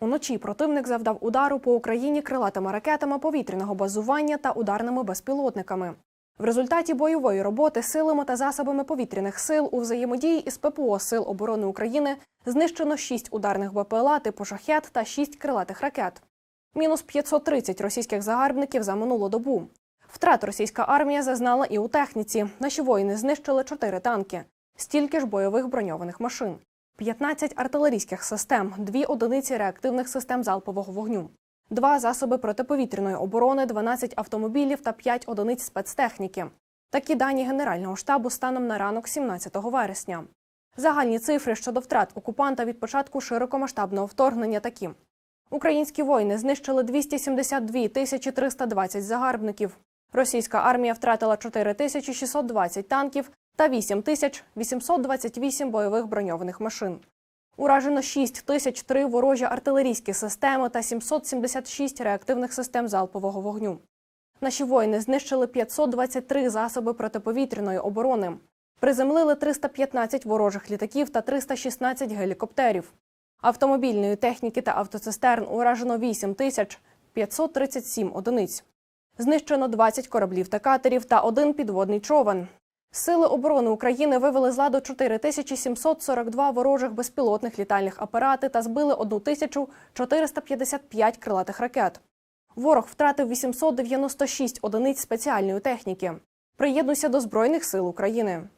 Уночі противник завдав удару по Україні крилатими ракетами повітряного базування та ударними безпілотниками. В результаті бойової роботи силами та засобами повітряних сил у взаємодії із ППО Сил оборони України знищено 6 ударних БПЛА типу шахет та 6 крилатих ракет. Мінус 530 російських загарбників за минулу добу. Втрат російська армія зазнала і у техніці. Наші воїни знищили 4 танки, стільки ж бойових броньованих машин, 15 артилерійських систем, 2 одиниці реактивних систем залпового вогню, 2 засоби протиповітряної оборони, 12 автомобілів та 5 одиниць спецтехніки. Такі дані Генерального штабу станом на ранок 17 вересня. Загальні цифри щодо втрат окупанта від початку широкомасштабного вторгнення такі: українські воїни знищили 272 тисячі 320 загарбників. Російська армія втратила 4 тисячі 620 танків та 8 тисяч 828 бойових броньованих машин. Уражено 6 тисяч 3 ворожі артилерійські системи та 776 реактивних систем залпового вогню. Наші воїни знищили 523 засоби протиповітряної оборони, приземлили 315 ворожих літаків та 316 гелікоптерів. Автомобільної техніки та автоцистерн уражено 8 тисяч 537 одиниць. Знищено 20 кораблів та катерів та один підводний човен. Сили оборони України вивели з ладу 4742 ворожих безпілотних літальних апарати та збили 1455 крилатих ракет. Ворог втратив 896 одиниць спеціальної техніки. Приєднуйся до Збройних сил України.